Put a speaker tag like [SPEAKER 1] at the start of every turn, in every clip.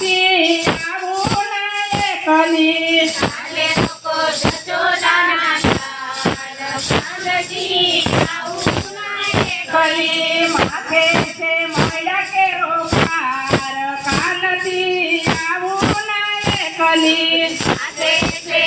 [SPEAKER 1] પછી આવો નાય
[SPEAKER 2] કલી. આલે લોકો જજો દાના ચાંદજી આવો નાય
[SPEAKER 1] કલી માથે છે માયા કે રોકાર કાનતી આવો
[SPEAKER 2] નાય
[SPEAKER 1] કલી માથે છે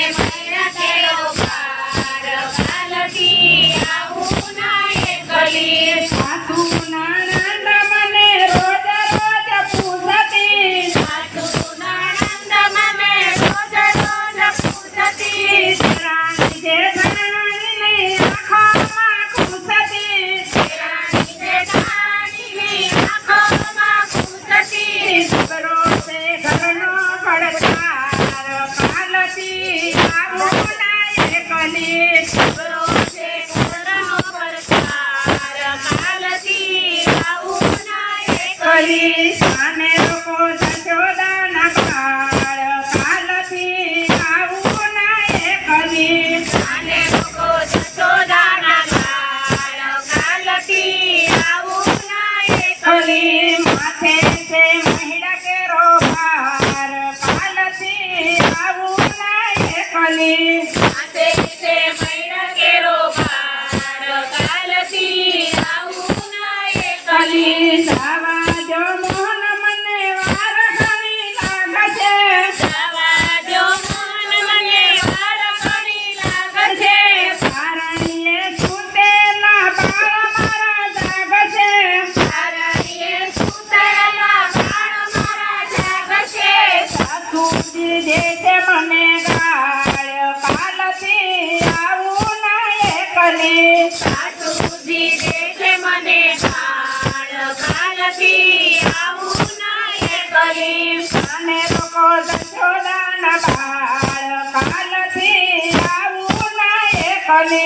[SPEAKER 1] Yeah. તુજી દેશે મને ગાળ કાલથી આવું ના એકને
[SPEAKER 2] તુજી દેશે મને ગાળ કાલથી આવું ના એકને
[SPEAKER 1] અને લોકો જશોદાના બાળ કાલથી આવું ના
[SPEAKER 2] એકને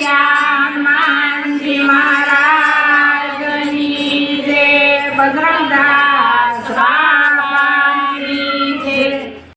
[SPEAKER 1] Yeah.